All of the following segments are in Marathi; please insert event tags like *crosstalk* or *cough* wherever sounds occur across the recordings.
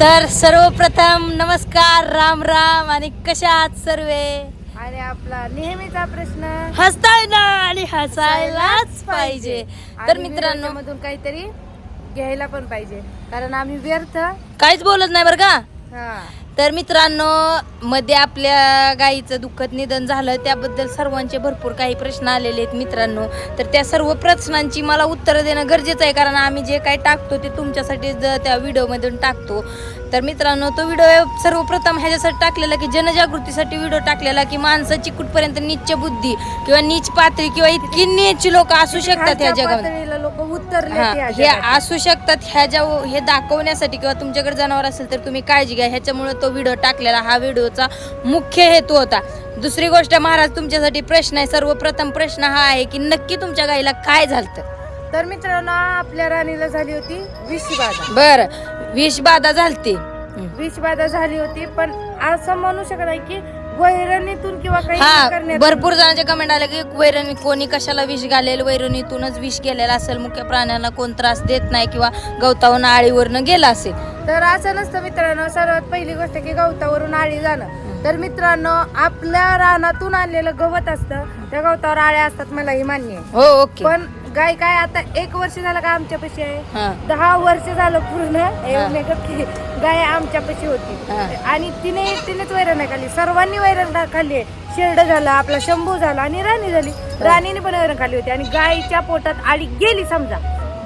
तर सर्वप्रथम नमस्कार राम राम आणि कशा आहात सर्वे? आणि आपला नेहमीचा प्रश्न हसताय ना आणि हसायलाच पाहिजे. तर आणि मित्रांनो मधून काहीतरी घ्यायला पण पाहिजे. कारण आम्ही व्यर्थ. काहीच बोलत नाही बरं का? हा. तर मित्रांनो मध्ये आपल्या गाईचं दुःखद निधन झालं. त्याबद्दल सर्वांचे भरपूर काही प्रश्न आलेले आहेत मित्रांनो. तर त्या सर्व प्रश्नांची मला उत्तरं देणं गरजेचं आहे कारण आम्ही जे काही टाकतो ते तुमच्यासाठी ज- त्या व्हिडिओमधून टाकतो. तर मित्रांनो तो व्हिडिओ सर्वप्रथम ह्याच्यासाठी टाकलेला की जनजागृतीसाठी व्हिडिओ टाकलेला की माणसाची कुठपर्यंत नीच बुद्धी किंवा नीच पातळी किंवा इतकी नीच लोक असू शकतात ह्या जगामध्ये पातळीला लोक उतरले हा, जगात. असू शकतात ह्या ज्या हे दाखवण्यासाठी किंवा तुमच्याकडे जनावर असेल तर तुम्ही काळजी घ्या. ह्याच्यामुळे तो व्हिडिओ टाकलेला हा व्हिडिओचा मुख्य हेतू होता. दुसरी गोष्ट महाराज तुमच्यासाठी प्रश्न आहे. सर्वप्रथम प्रश्न हा आहे की नक्की तुमच्या गाईला काय झालं तर मित्रांनो आपल्या राणीला झाली होती विषबाधा. बर. विष बाधा झालती. विषबाधा झाली होती पण असं म्हणू शकत नाही की वैरणीतून किंवा काही हा भरपूर जणांचे कमेंट आले की वैरणी कोणी कशाला विष घालेल? वैरणीतूनच विष गेलेला असेल मुख्य प्राण्यांना कोण त्रास देत नाही किंवा गवतावरून आळीवरनं गेला असेल. तर असं नसतं मित्रांनो सर्वात पहिली गोष्ट की गवतावरून आळी जाणं. तर मित्रांनो आपल्या रानातून आणलेलं गवत असतं त्या गवतावर आळ्या असतात मला ही मान्य आहे. हो ओके. पण गाय काय आता एक वर्ष झालं का आमच्यापाशी आहे. हा. दहा वर्ष झालं पूर्ण. हे की गाय आमच्यापाशी होती. हा. आणि तिने एकटीनेच वैरण खाल्ली. सर्वांनी वैरण खा- खाल्ली आहे. शेरड झाला आपला शंभू झाला आणि राणी झाली. राणीने पण वैरण खाल्ली होती. आणि गायीच्या पोटात आळी गेली समजा.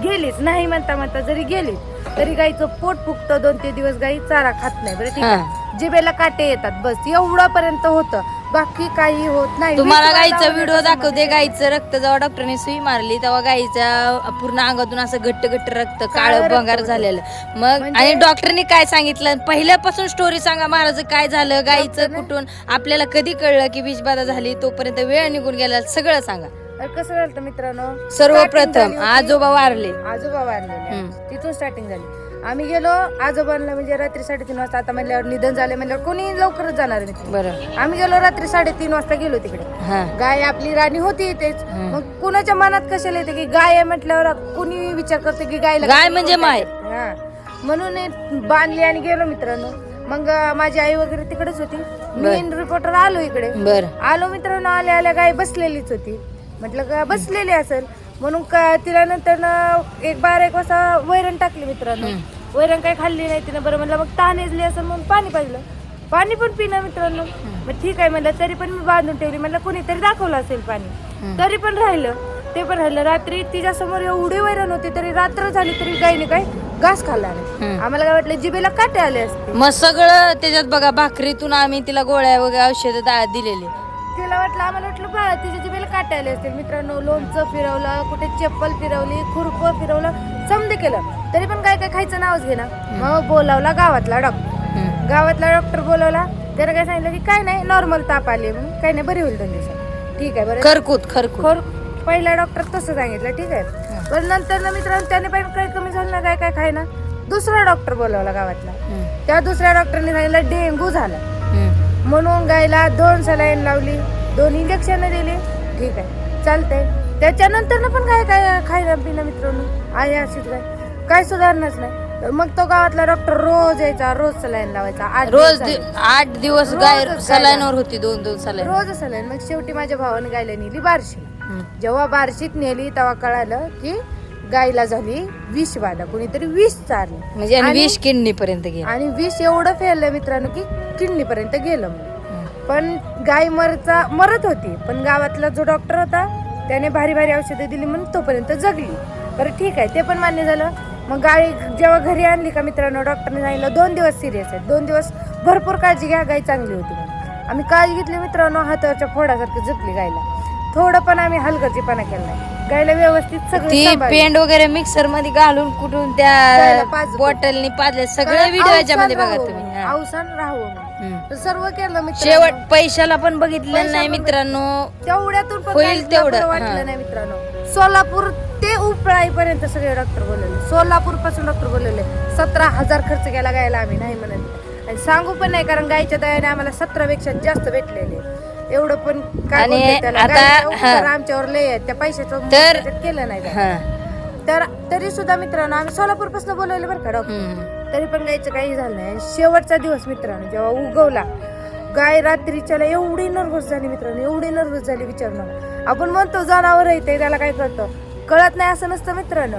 गेलीच नाही म्हणता म्हणता जरी गेली तरी गाईचं पोट फुगतं. दोन ते दिवस गाई चारा खात नाही. बरं ठीक आहे. जिबेला काटे येतात. बस. एवढं पर्यंत होतं. बाकी काही होत नाही. तुम्हाला गाईचा व्हिडिओ वगैरे दाखवते गाईचं रक्त जेव्हा डॉक्टरने सुई मारली तेव्हा गाईच्या पूर्ण अंगातून असं घट्ट घट्ट रक्त काळं भंगार. झालेलं. मग म्हणजे- आणि डॉक्टरने काय सांगितलं? पहिल्यापासून स्टोरी सांगा महाराज काय झालं? गाईचं कुठून? आपल्याला कधी कळलं की विषबाधा झाली? तोपर्यंत वेळ निघून गेला. सगळं सांगा. तर कसं झालं मित्रांनो? सर्वप्रथम आजोबा वारले. आजोबा हम्म. तिथून स्टार्टिंग झाली. आम्ही गेलो आजोबांना म्हणजे रात्री साडेतीन वाजता आता म्हणल्यावर निधन झाले म्हणल्यावर कोणी लवकरच जाणार नाही बरं. आम्ही गेलो रात्री साडेतीन वाजता गेलो तिकडे. हा. गाय आपली राणी होती हम्म. मग कुणाच्या मनात कशाला येते की गाय आहे म्हटल्यावर कुणी विचार करते की गायला गाय म्हणजे माय. हा. म्हणून हे बांधली आणि गेलो मित्रांनो. मग माझी आई वगैरे तिकडेच होती. मी रिपोर्टर आलो इकडे. बरं. आलो मित्रांनो आल्या आल्या गाय बसलेलीच होती. म्हटलं का बसलेली असेल. म्हणून का तिला नंतर ना एक बारा एक वाजता वैरण टाकली मित्रांनो. वैरण काही खाल्ली नाही तिनं. बरं म्हणलं मग तानेजली असेल म्हणून पाणी पाजलं. पाणी पण पिणं मित्रांनो. मग ठीक आहे म्हणलं तरी पण मी बांधून ठेवली. म्हणलं कोणीतरी दाखवलं असेल पाणी. तरी पण राहिलं. ते पण राहिलं. रात्री तिच्या समोर एवढी वैरण होती तरी रात्र झाली तरी गायने काय घास खाल्ला नाही. आम्हाला काय वाटलं जिबेला काटे आले असते. मग सगळं त्याच्यात बघा भाकरीतून आम्ही तिला गोळ्या वगैरे औषधं दिलेली. तिला वाटलं आम्हाला वाटलं बा तिच्या जिबेला काटे आले असतील मित्रांनो लोणचं फिरवलं कुठे चप्पल फिरवली खुरप फिरवलं समजे केलं. तरी पण काय काय खायचं नावच घेणं मग बोलावला गावातला डॉक्टर. गावातला डॉक्टर बोलवला. त्यानं काय सांगितलं की काय नाही नॉर्मल ताप आली म्हणून काही नाही बरी होईल दोन दिवसात. ठीक आहे बरं. खरकूत खरकूत. खोर पहिला डॉक्टर तसं सांगितलं ठीक आहे. पण नंतर ना मित्रांनो त्याने पण काही कमी झालं ना काय काय खाय ना दुसरा डॉक्टर बोलवला गावातला. त्या दुसऱ्या डॉक्टरने सांगितलं डेंगू झाला. म्हणून गायला दोन सलाईन लावली दोन इंजेक्शन दिली. ठीक आहे चालतंय. त्याच्यानंतर ना पण काय काय खायला पिणं मित्रांनो? आहे अशीच काय काय सुधारणाच नाही. तर मग तो गावातला डॉक्टर रोज यायचा रोज सलाईन लावायचा. आठ रोज दि- आठ दिवस रोजच गाय. सलाईनवर होती दोन दोन सलाईन. रोज सलाईन. मग शेवटी माझ्या भावाने गायला नेली बारशी. हम्म. जेव्हा बारशीत नेली तेव्हा कळालं की गायला झाली विष बाधा कोणीतरी विष चारली. म्हणजे आणि आणि- वीस किडनी पर्यंत गेली. आणि विष एवढं फैललं मित्रांनो की किडनी पर्यंत गेलं म्हणजे पण गाय मरचा मरत होती पण गावातला जो डॉक्टर होता त्याने भारी भारी औषधं दिली म्हणून तोपर्यंत जगली. बरं ठीक आहे ते पण मान्य झालं. मग गाय जेव्हा घरी आणली का मित्रांनो डॉक्टरने सांगितलं दोन दिवस सिरियस आहेत दोन दिवस भरपूर काळजी घ्या गाय चांगली होती म्हणून. आम्ही काळजी घेतली मित्रांनो हाताच्या फोडासारखी जपली गायला. थोडं पण आम्ही हलगर्जीपणा केला नाही. गायला व्यवस्थित सगळं ती. पेंड वगैरे मिक्सरमध्ये घालून कुठून त्या पाजतो. बॉटलनी पाजले सगळे व्हिडिओ याच्यामध्ये बघा तुम्ही हा. अवसान राहावं म्हणून. हम्म. तर सर्व केलं मित्रांनो शेवट पैशाला पण बघितलेलं पैसा नाही मित्रांनो तेवढ्यातून पण होईल काहीच तेवढं, नफा हा. वाटलं नाही मित्रांनो सोलापूर ते उपळाईपर्यंत सगळे डॉक्टर बोलवले सोलापूरपासून डॉक्टर बोलवले सतरा हजार खर्च केला गायला आम्ही नाही म्हणत आणि सांगू पण नाही कारण गायच्या दयाने आम्हाला सतरा पेक्षा जास्त भेटलेले एवढं पण काय आणि बोलतात त्याला, आता- उपकार हा. आमच्यावर लय आहेत. त्या पैशाचं तर- त्याच्यात केलं नाही. हा. तर तरी सुद्धा मित्रांनो आम्ही सोलापूरपासून बोलवले बरं का डॉक्टर? हम्म. तरी पण गायचं काही झालं नाही. शेवटचा दिवस मित्रांनो जेव्हा उगवला गाय रात्रीच्याला एवढी नर्वस झाली मित्रांनो एवढी नर्वस झाली विचार नका आपण म्हणतो जनावर आहे ते त्याला काय कळतं? कळत नाही असं नसतं मित्रांनो.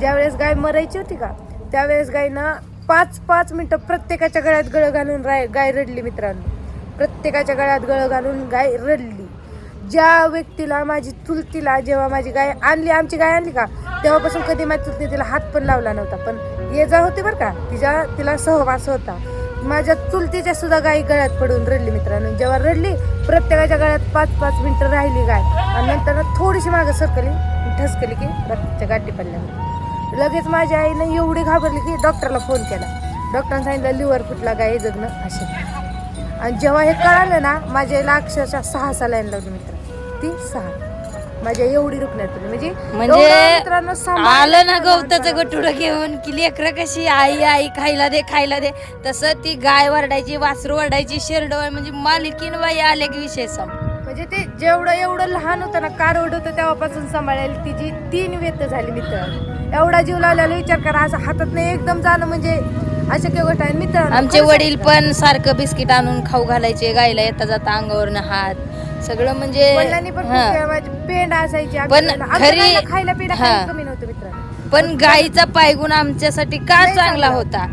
ज्यावेळेस गाय मरायची होती का त्यावेळेस गायनं पाच पाच मिनिटं प्रत्येकाच्या गळ्यात गळ घालून राय गाय रडली मित्रांनो. प्रत्येकाच्या गळ्यात गळं घालून गाय रडली. ज्या व्यक्तीला माझी चुलतीला जेव्हा माझी गाय आणली आमची गाय आणली का तेव्हापासून कधी माझी चुलती तिला हात पण लावला नव्हता. पण ये जा होती बरं का तिच्या तिला सहवास होता. माझ्या चुलतीच्या सुद्धा गाय गळ्यात पडून रडली मित्रांनो. जेव्हा रडली प्रत्येकाच्या गळ्यात पाच पाच मिनटं राहिली गाय. आणि नंतर थोडीशी मागं सरकली ठसकली की रक्ताच्या गाठी पडल्या. लगेच माझ्या आईनं एवढी घाबरली की डॉक्टरला फोन केला. डॉक्टरांनी सांगितलं लिव्हर फुटला गाय जगणं असे आणि जेव्हा हे कळालं ना माझ्या आईला अक्षरशः सहा सलाईन लावली मित्र. ती सहा. माझ्या एवढी रुकण्यात पडली म्हणजे म्हणजे आलं ना गवताचं. गटुडं घेऊन की लेकरं कशी आई आई खायला दे खायला दे. तसं ती गाय वरडायची वासरू वरडायची शेरड म्हणजे मालकीन बाई आले की विषय सम म्हणजे ते जेवढं एवढं लहान होतं ना कार होतं तेव्हापासून सांभाळायला तिची तीन व्यत झाली मित्र. एवढा जीव लावलेला विचार करा असं हातात नाही एकदम जाणं म्हणजे अशक्य गोष्ट आहे. मित्र आमचे वडील पण सारखं बिस्किट आणून खाऊ घालायचे गायला येता जाता अंगावरनं हात. सगळं म्हणजे वडिलांनी पण खूप हा. पेंड असायची पण आमच्या गाईला खायला पेंड हा. काही कमी नव्हतं मित्र. पण गाईचा पायगुण आमच्यासाठी का चांगला. चांगला. होता?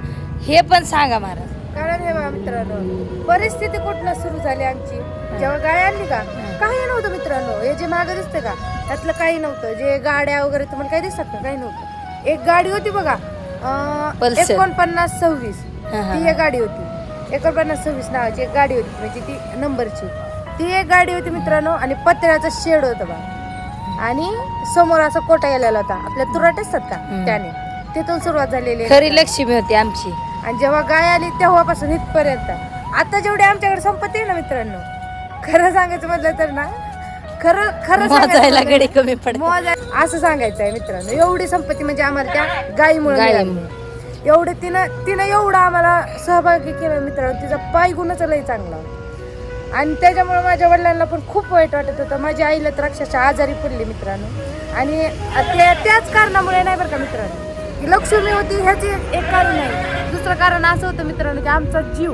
हे पण सांगा महाराज. कारण हे बघा मित्रांनो परिस्थिती कुठनं सुरू झाली आमची? जेव्हा गाय आणली का? काही नव्हतं मित्रांनो. हे जे मागं दिसतं का? त्यातलं काही नव्हतं. जे गाड्या वगैरे तुम्हाला काही दिसतात का? काही नव्हतं. एक गाडी होती बघा अं, Pulsar. एकोणपन्नास सव्वीस. हा, हा, ती एक गाडी होती. एकोणपन्नास सव्वीस नावाची एक गाडी होती. म्हणजे ती नंबरची. ती एक गाडी होती मित्रांनो आणि पत्र्याचं शेड होतं बा. आणि समोर असा कोटा गेलेला होता. आपल्या तुराट असतात का? हम्म. त्याने. तिथून सुरुवात झालेली आहे. खरी लक्ष्मी होती आमची. आणि जेव्हा गाय आली तेव्हापासून इथपर्यंत. आता जेवढी आमच्याकडे संपत्ती आहे ना मित्रांनो. खरं सांगायचं म्हटलं तर ना खरं खरं मोजायला गडी कमी पडत असं सांगायचं आहे मित्रांनो. एवढी संपत्ती म्हणजे आम्हाला त्या गायीमुळे गायीमुळे. मिळाली. एवढे तिनं तिनं एवढं आम्हाला सहभागी केलं मित्रांनो. तिचा पाय गुणच लई चांगला. आणि त्याच्यामुळे माझ्या वडिलांना पण खूप वाईट वाटत होतं. माझ्या आईला तर अक्षरशः आजारी पडली मित्रांनो. आणि त्या त्याच कारणामुळे नाही बरं का मित्रांनो. लक्ष्मी होती ह्याची एक कारण नाही. दुसरं कारण असं होतं मित्रांनो की आमचा जीव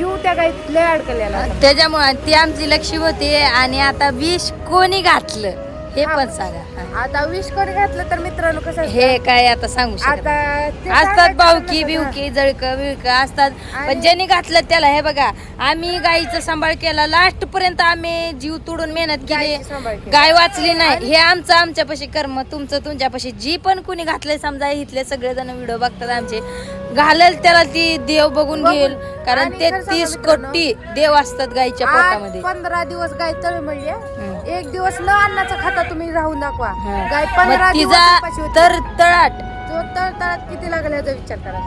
जीव त्या गाईत लय अडकलेला त्याच्यामुळे ती आमची लक्ष्मी होती आणि आता विष कोणी घातलं? हे हा. पण सांगा हा. आता विष कोणी घातलं तर मित्रांनो कसं असतं? हे काय आता सांगू शकत आता ते असतात सांगायचं बावकी. बिवकी जळक विळक असतात पण आणि- ज्यांनी घातलं त्याला हे बघा आम्ही गाईचा सांभाळ केला लास्ट पर्यंत आम्ही जीव तोडून मेहनत केली. गाय वाचली नाही हे आमचं आमच्यापाशी कर्म तुमचं तुमच्यापाशी जी पण कुणी घातलंय समजा इथले सगळेजण व्हिडिओ बघतात आमचे घालेल त्याला ती देव बघून बघून. घेईल कारण आणि ते खरं सांगा तीस मित्रांनो, कोटी देव असतात गाईच्या आज पोटामध्ये पंधरा दिवस गाय तळमळली आहे. एक दिवस न अन्नाचा खाता तुम्ही राहून दाखवा. गाय पंधरा मग दिवस उपाशी होती. तर तळाट. जो तळतळात किती लागला याचा विचार करा.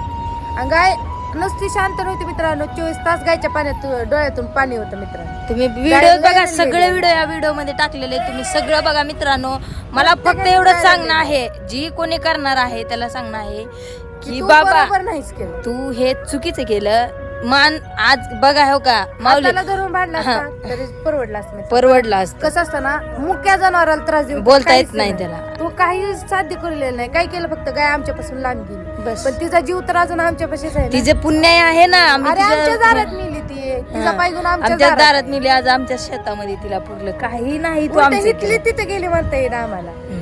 आणि गाय नुसती शांत नव्हती मित्रांनो. चोवीस तास गायच्या पाण्यात डोळ्यातून पाणी होतं मित्रांनो. तुम्ही व्हिडिओ बघा सगळे. व्हिडिओ या व्हिडिओमध्ये टाकलेले आहेत. तुम्ही सगळं बघा मित्रांनो. मला फक्त प्रत्येकाने एवढं सांगणं आहे. जी कोणी करणार आहे त्याला सांगणं आहे की की तू बाबा बरोबर नाहीच केलं. तू हे चुकीचं केलं. मान आज बघा हो का माऊली हाताला धरून भांडला. असता तरी परवडला असतं. परवडला असत कसं असतं ना मुक्या जनावराला त्रास देऊ बोलता येत नाही त्याला. तो काही साध्य करू नाही काय केलं फक्त गाय आमच्यापासून लांब गेली बस. पण तिचा जीव तर अजून आमच्यापाशीच आहे ना. तिचे पुण्य आहे ना आम्ही अरे आमच्या दारात मिली ती तिचा हा. पाय घेऊन आमच्या आमच्या दारात मिली आज आमच्या शेतामध्ये तिला पुरलं काही नाही तू उलटं आमचं इथली केलं. तिथे गेली म्हणता येईल आम्हाला हम्म.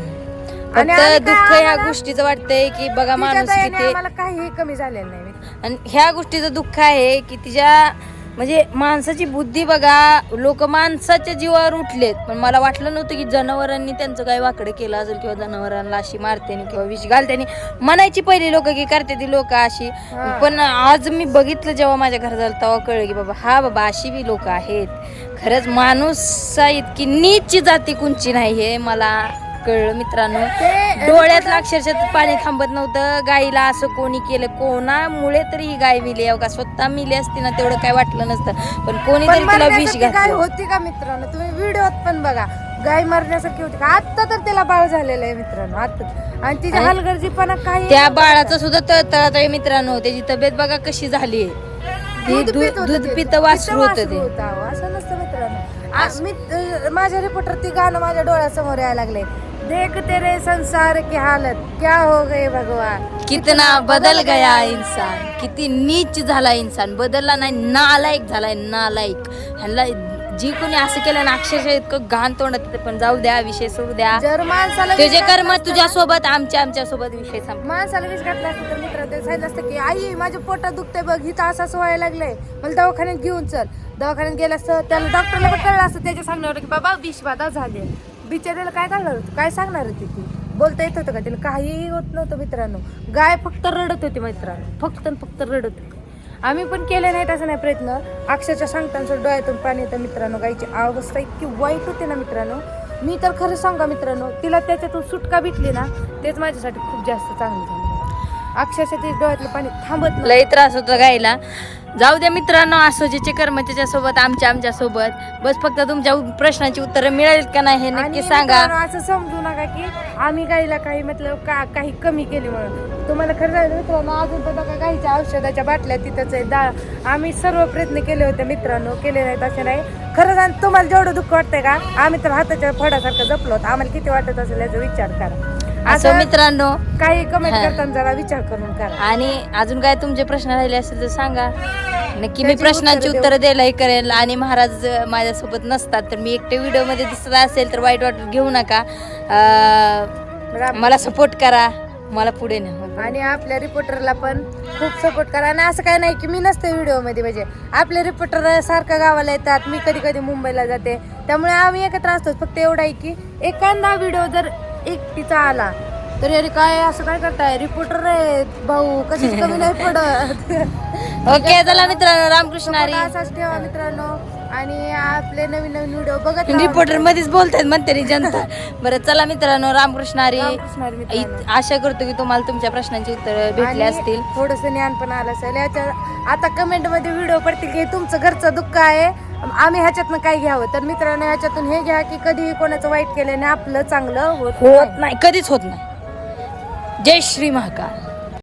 आणि आम्ही फक्त काय दुःख ह्या आम्हाला- गोष्टीचं वाटतंय की बघा तिच्या माणूस दयेने किती आम्हाला काही कमी झालेलं नाही आणि ह्या गोष्टीचं दुःख आहे की तिच्या म्हणजे माणसाची बुद्धी बघा लोक माणसाच्या जीवावर उठलेत. पण मला वाटलं नव्हतं की जनावरांनी त्यांचं काय वाकडं केलं असेल किंवा जनावरांना अशी मारतेनी किंवा विष घालतेनी म्हणायची पहिली लोक की करते ती लोक अशी. पण आज मी बघितलं जेव्हा माझ्या घरात झालं तेव्हा कळलं की बाबा हा बाबा अशी बी लोक आहेत. खरंच माणूस इतकी नीच जाती कुंची नाही हे मला कळलं मित्रांनो. ते डोळ्यात अक्षरशः पाणी थांबत नव्हतं. गाईला असं कोणी केलं कोणामुळे तरी ही गाय मिली का स्वतः मिली असती ना तेवढं काय वाटलं नसतं. पण कोणीतरी तिला विष घातलं. होती का मित्रांनो? तुम्ही व्हिडिओत पण बघा. गाय मरण्यासारखी होती का? आता तर त्याला बाळ झालेलं आहे मित्रांनो आता आणि तिच्या हलगर्जीपणा काही त्या बाळाचं सुद्धा तळतळत आहे मित्रांनो. त्याची तब्येत बघा कशी झाली दूध पित वासरू होतं ते. असं नसतं मित्रांनो. मी माझ्या रिपोर्टर ती गाणं माझ्या डोळ्यासमोर यायला लागले. देख तेरे संसार की हालत क्या हो गए भगवान? कितना बदल गया इंसान। किती नीच झाला इंसान। बदलला नाही नालायक झालाय नालायक. ह्याला जी कोणी असं केलं ना अक्षरशः इतकं घाण तोंडात येतं, पण जाऊ द्या विषय सोडू द्या. जर माणसाला तुझे विष कर्म घातलं तुझ्या सोबत आमच्या आमच्यासोबत विषय संपला. माणसाला विष घातला असतं तर मित्र ते सांगितलं असतं की आई माझ्या पोटात दुखतंय बघ हिथं असं असं व्हायला लागलंय. मला दवाखान्यात घेऊन चल. दवाखान्यात गेलं असतं त्याला डॉक्टरला पण कळलं असतं त्याच्या सांगण्यावर की बाबा विष बाधा झाले बिचारीला काय करणार होतं? काय सांगणार होती ती? बोलता येत होतं का तिला? काहीही होत नव्हतं मित्रांनो. गाय फक्त रडत होती मित्रांनो. फक्त आणि फक्त रडत होती. आम्ही पण केले नाहीत असं नाही प्रयत्न. अक्षरशः सांगताना डोळ्यातून पाणी येतं मित्रांनो. गायची अवस्था इतकी वाईट होती ना मित्रांनो. मी तर खरं सांगा मित्रांनो तिला त्याच्यातून सुटका भेटली ना तेच माझ्यासाठी खूप जास्त चांगलं झालं. अक्षरशः ते डोळ्यातलं पाणी थांबत नाही लय त्रास होतो गायला. जाऊ द्या मित्रांनो असो ज्याचे कर्म त्याच्यासोबत आमच्या आमच्यासोबत बस फक्त तुमच्या प्रश्नांची उत्तरं मिळेल का नाही हे आणि नक्की सांगा. मित्रांनो, असं समजू नका की आम्ही गाईला काही मतलब का काही कमी केली म्हणून. तुम्हाला खरं सांगू मित्रांनो अजून तर बघा गाईच्या औषधाच्या बाटल्या तिथंच आहे डाळ आम्ही सर्व प्रयत्न केले होते मित्रांनो केले नाहीत असे नाही. खरं सांग तुम्हाला जेवढं दुःख वाटतंय का आम्ही तर हाताच्या फडासारखं जपलो होतो. आम्हाला किती वाटत असेल याचा विचार करा. असं मित्रांनो काही कमेंट हा. करताना जरा विचार करून करा. आणि अजून काय तुमचे प्रश्न राहिले असेल तर सांगा. नक्की मी त्याची प्रश्नांची उत्तरं उत्तरं द्यायलाही करेल आणि महाराज माझ्यासोबत नसतात तर मी एकटे व्हिडिओमध्ये दिसत असेल तर वाईट वाटत घेऊ नका. अं, राम- मला सपोर्ट करा. मला पुढे न्या. आणि आपल्या रिपोर्टरला पण खूप सपोर्ट करा. आणि असं काय नाही की मी नसते व्हिडिओमध्ये म्हणजे आपले रिपोर्टर सारखं गावाला येतात. मी कधी कधी मुंबईला जाते. त्यामुळे आम्ही एकत्र असतो फक्त एवढं आहे की एखादा व्हिडिओ जर एकटीचा आला. तर अरे काय असं काय करताय? रिपोर्टर आहे भाऊ. कधीच कमी नाही पडत. *laughs* ओके चला मित्रांनो रामकृष्ण हरी असाच ठेवा मित्रांनो. आणि आपले नवीन नवीन व्हिडिओ बघत. रिपोर्टर मध्येच बोलतात म्हणते रे जनता. *laughs* बरं चला मित्रांनो रामकृष्ण हरी आशा करतो की तुम्हाला तुमच्या प्रश्नांची उत्तर भेटली असतील. थोडस ज्ञान पण आलं असेल. याच्या आता कमेंटमध्ये व्हिडिओ पडतील की तुमचं घरचं दुःख आहे. आम्ही ह्याच्यातनं काय घ्यावं? तर मित्रांनो ह्याच्यातून हे घ्या की कधीही कोणाचं वाईट केल्याने आपलं चांगलं होत नाही. होत नाही कधीच होत नाही. जय श्री महाकाल.